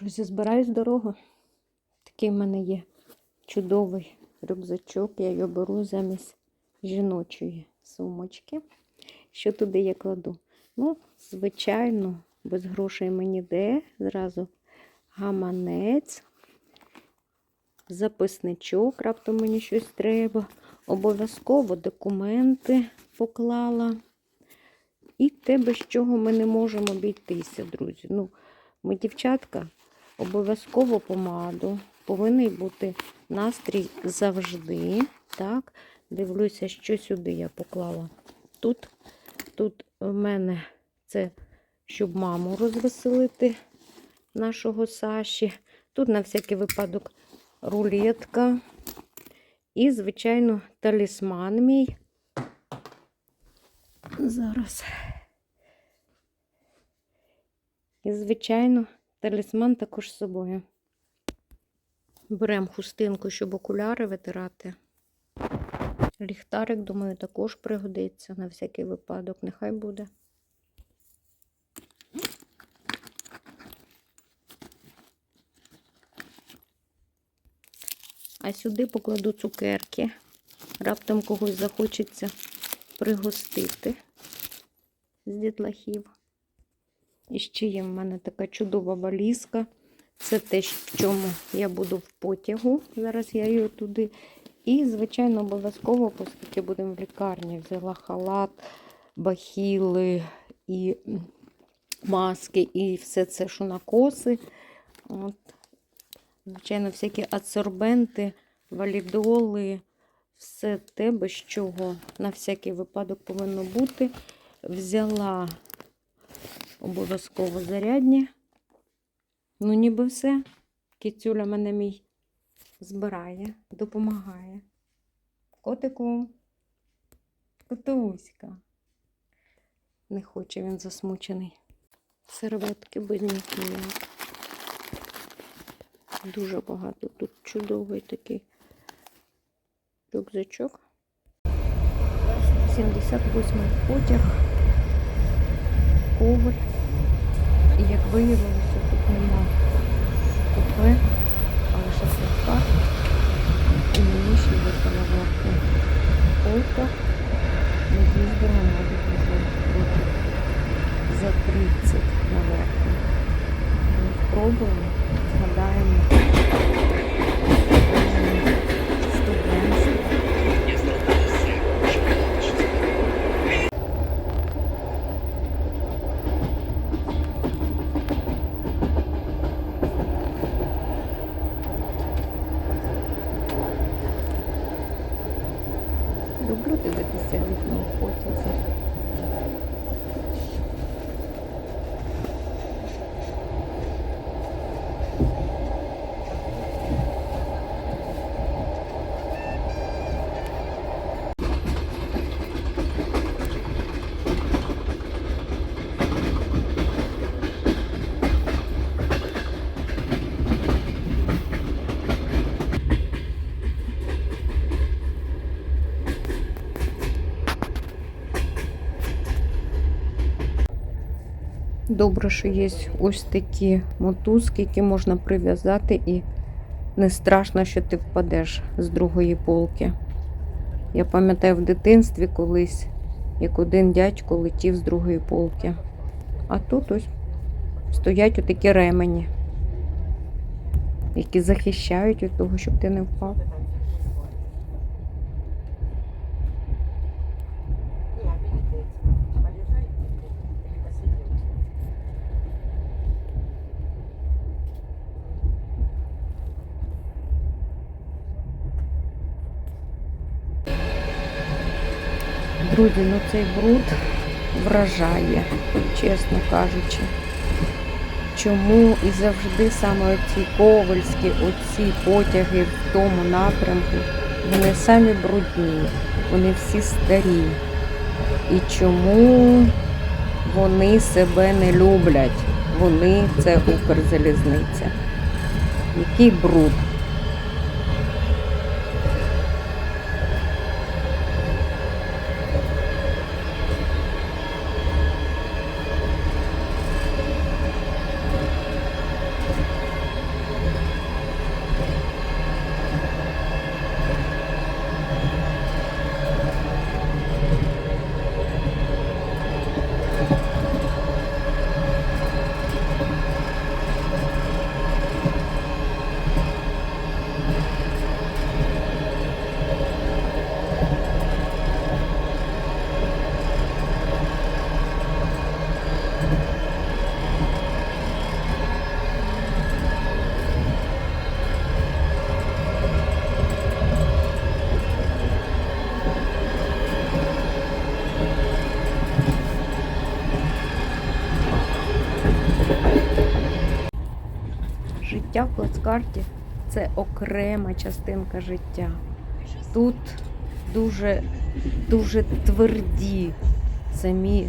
Друзі, збираюсь дорогу. Такий в мене є чудовий рюкзачок. Я його беру замість жіночої сумочки. Що туди я кладу? Ну, звичайно, без грошей мені де. Зразу гаманець, записничок, раптом мені щось треба. Обов'язково документи поклала. І те, без чого ми не можемо обійтися, друзі. Ну, ми, дівчатка, обов'язково помаду. Повинен бути настрій завжди. Так, дивлюся, що сюди я поклала. Тут, тут в мене це, щоб маму розвеселити нашого Саші. Тут на всякий випадок рулетка. І, звичайно, талісман мій. Зараз. І, звичайно, талісман також з собою. Беремо хустинку, щоб окуляри витирати. Ліхтарик, думаю, також пригодиться на всякий випадок. Нехай буде. А сюди покладу цукерки. Раптом когось захочеться пригостити з дітлахів. І ще є в мене така чудова валізка. Це те, в чому я буду в потягу. Зараз я її туди. І, звичайно, обов'язково, оскільки будемо в лікарні, взяла халат, бахіли і маски, і все це, що на коси. От. Звичайно, всякі адсорбенти, валідоли, все те, без чого на всякий випадок повинно бути. Взяла обов'язково зарядні. Ну, ніби все. Кіцюля мене мій збирає, допомагає. Котику, котуська. Не хоче він засмучений. Серветки без них. Дуже багато. Тут чудовий такий рюкзачок. 78-й потяг. Коваль. І як виявилося, тут нема купе, а лише сладка. І мені ще випала варто полка. Ми їздили, мабуть, вже років за 30 на. Ми спробуємо, згадаємо. Студентство. Люблю дивитися вікно в потязі. Добре, що є ось такі мотузки, які можна прив'язати, і не страшно, що ти впадеш з другої полки. Я пам'ятаю в дитинстві колись, як один дядько летів з другої полки. А тут ось стоять отакі ремені, які захищають від того, щоб ти не впав. Друзі, ну цей бруд вражає, чесно кажучи. Чому і завжди саме оці ковальські, оці потяги в тому напрямку, вони самі брудні, вони всі старі. І чому вони себе не люблять? Вони це Укрзалізниця. Який бруд? Плацкарті це окрема частинка життя. Тут дуже, дуже тверді самі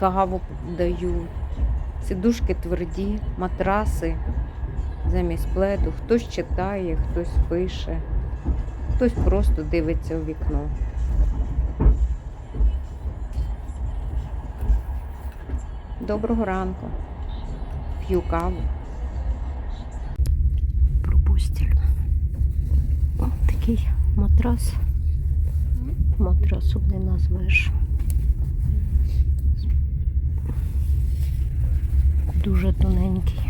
каву дають. Сидушки тверді, матраси замість пледу. Хтось читає, хтось пише, хтось просто дивиться у вікно. Доброго ранку. П'ю каву. Такий матрас. Матрасом не назвеш. Дуже тоненький.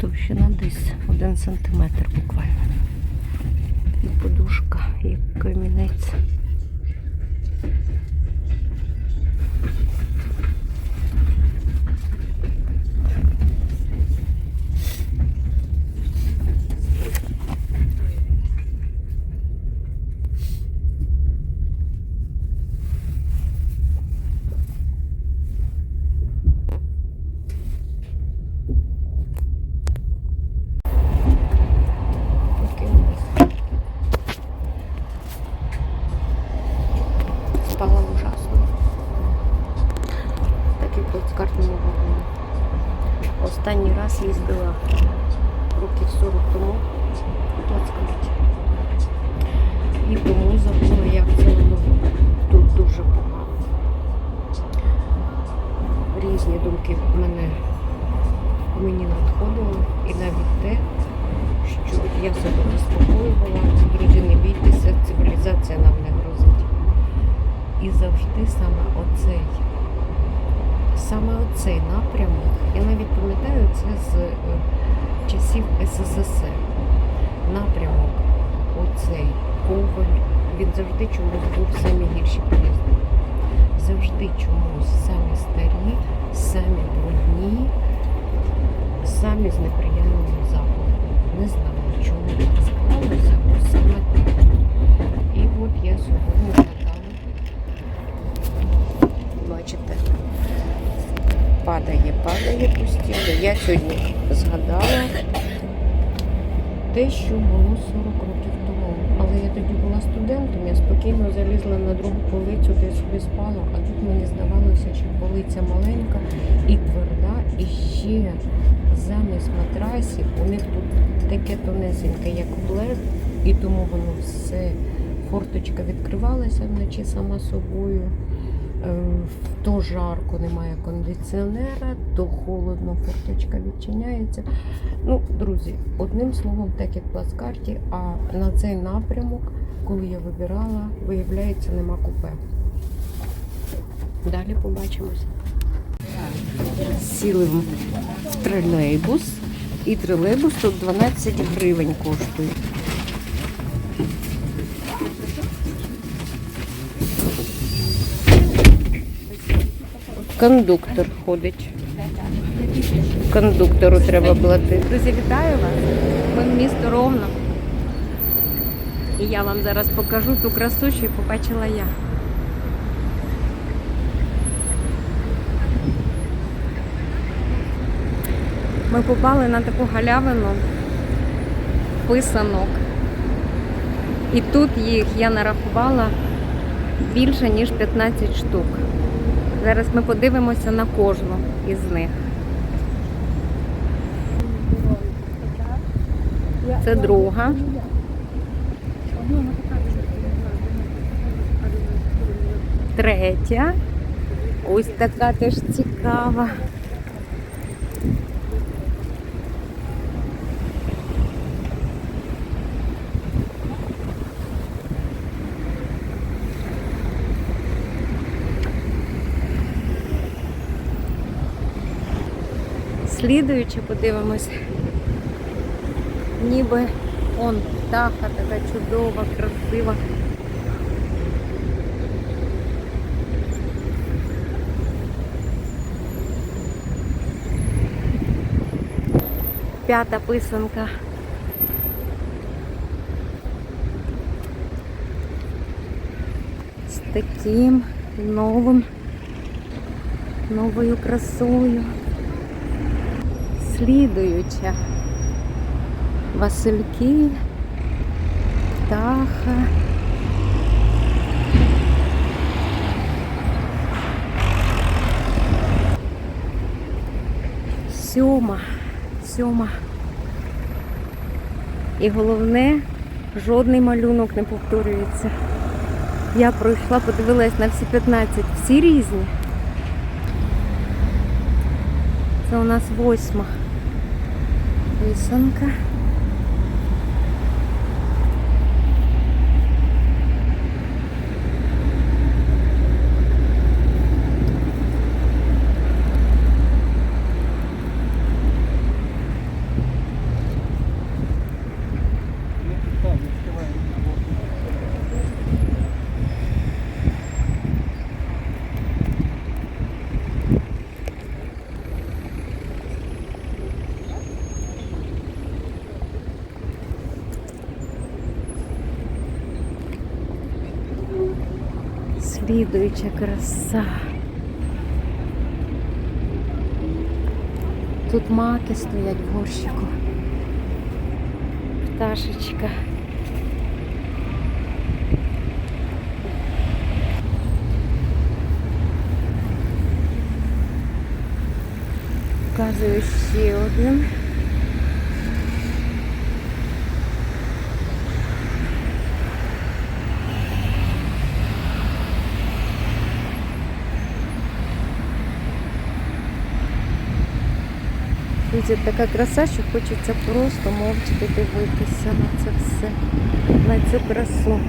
Товщина десь один сантиметр буквально. І подушка, як камінець. Такий у нас. Спала ужасно. Такий плацкартному вагоні. Останній раз їздила років 40 тому плацкарті. І тому забула, як це воно тут дуже погано. Різні думки в мене мені надходили. І навіть те, що я себе заспокоювала, друзі, не бійтеся, цивілізація нам не грозить. І завжди саме оцей, саме оцей напрямок, я навіть пам'ятаю це з е, часів СССР. Напрямок, оцей коваль, він завжди чомусь був самі гірші поїзди. Завжди чомусь самі старі, самі брудні, самі з неприємним запахом. Не знаю, чому так склалося, але саме так. І от я сьогодні згадала. Бачите, падає, падає постійно. Я сьогодні згадала те, що було 40 років тому. Але я тоді була студентом, я спокійно залізла на другу полицю, де собі спала, а тут мені здавалося, що полиця маленька і тверда, і ще замість матрасів у них тут таке тонесеньке, як плед, і тому воно все, форточка відкривалася вночі сама собою. Е, То жарко, немає кондиціонера, то холодно, форточка відчиняється. Ну, друзі, одним словом, так як в плацкарті, а на цей напрямок, коли я вибирала, виявляється, нема купе. Далі побачимось. Сіли в тролейбус, і тролейбус тут 12 гривень коштує. Кондуктор ходить. Кондуктору треба платити. Друзі, вітаю вас. Ми в місто Ровно. І я вам зараз покажу ту красу, що побачила я. Ми попали на таку галявину писанок. І тут їх я нарахувала більше, ніж 15 штук. Зараз ми подивимося на кожну із них. Це друга. Третя. Ось така теж цікава. Слідуючи, подивимось. Ніби он птаха така чудова, красива. П'ята писанка. З таким новим новою красою. Слідуюча. Васильки, птаха. Сьома, сьома. І головне, жодний малюнок не повторюється. Я пройшла, подивилась на всі 15, всі різні. Це у нас восьма писанка. Слідуюча краса. Тут маки стоять в горщику. Пташечка. Показую ще один. Друзі, така краса, що хочеться просто мовчки дивитися на це все, на цю красу.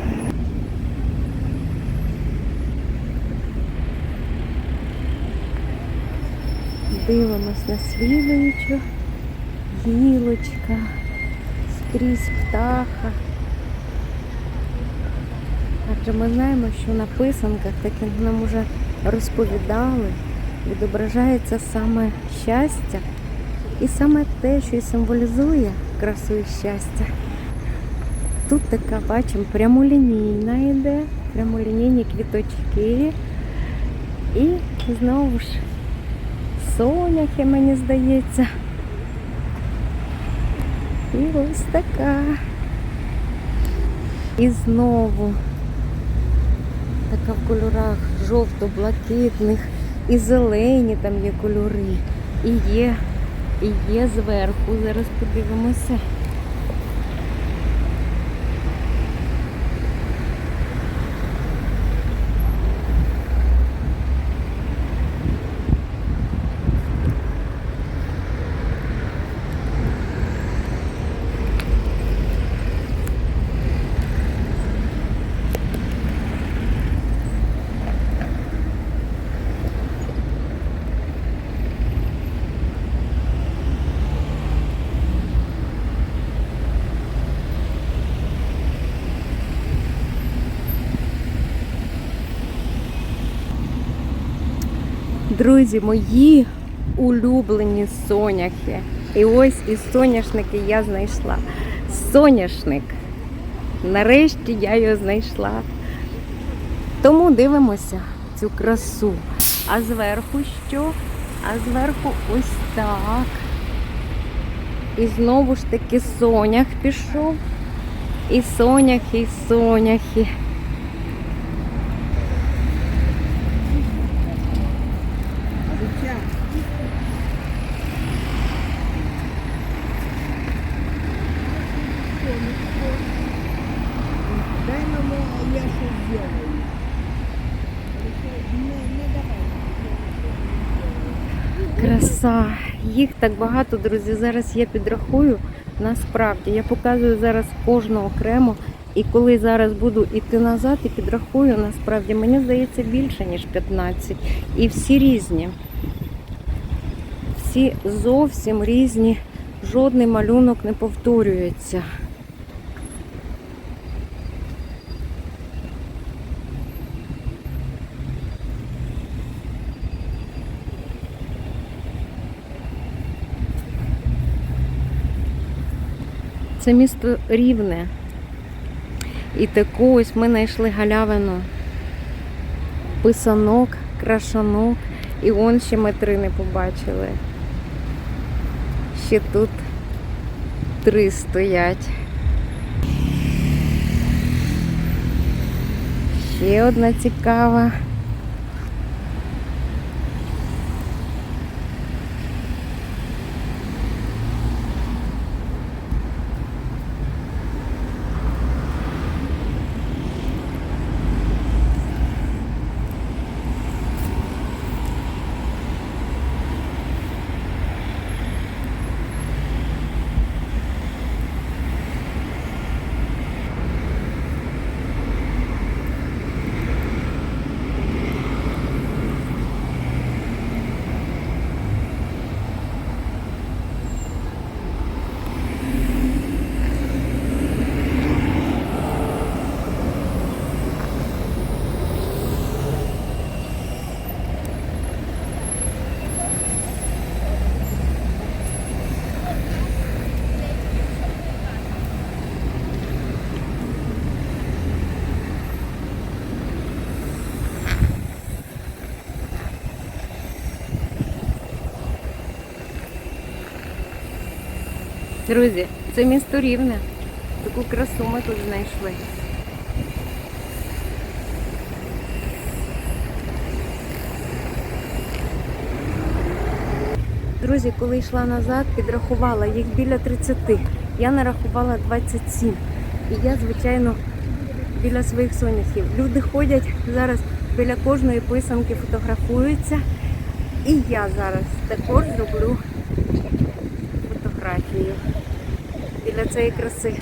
Дивимось на слідуючу гілочка, скрізь птаха. Адже ми знаємо, що на писанках, так як нам вже розповідали, відображається саме щастя. І саме те, що і символізує красу і щастя. Тут така, бачимо, прямолінійна йде, прямолінійні квіточки. І знову ж соняхи, мені здається. І ось така. І знову така в кольорах жовто-блакитних, і зелені там є кольори, і є є зверху. Зараз подивимося. Друзі, мої улюблені соняхи. І ось і соняшники я знайшла. Соняшник. Нарешті я його знайшла. Тому дивимося цю красу. А зверху що? А зверху ось так. І знову ж таки сонях пішов. І соняхи, і соняхи. Дай мама, а я не давай. Краса. Їх так багато, друзі. Зараз я підрахую. Насправді я показую зараз кожного окремо. І коли зараз буду йти назад і підрахую, насправді мені здається більше, ніж 15. І всі різні. Всі зовсім різні. Жодний малюнок не повторюється. Це місто рівне. І таку ось ми знайшли галявину писанок, крашанок. І он ще ми три не побачили. Ще тут три стоять. Ще одна цікава. Друзі, це місто Рівне. Таку красу ми тут знайшли. Друзі, коли йшла назад, підрахувала їх біля 30. Я нарахувала 27. І я, звичайно, біля своїх соняхів. Люди ходять зараз біля кожної писанки, фотографуються. І я зараз також зроблю фотографію біля цієї краси.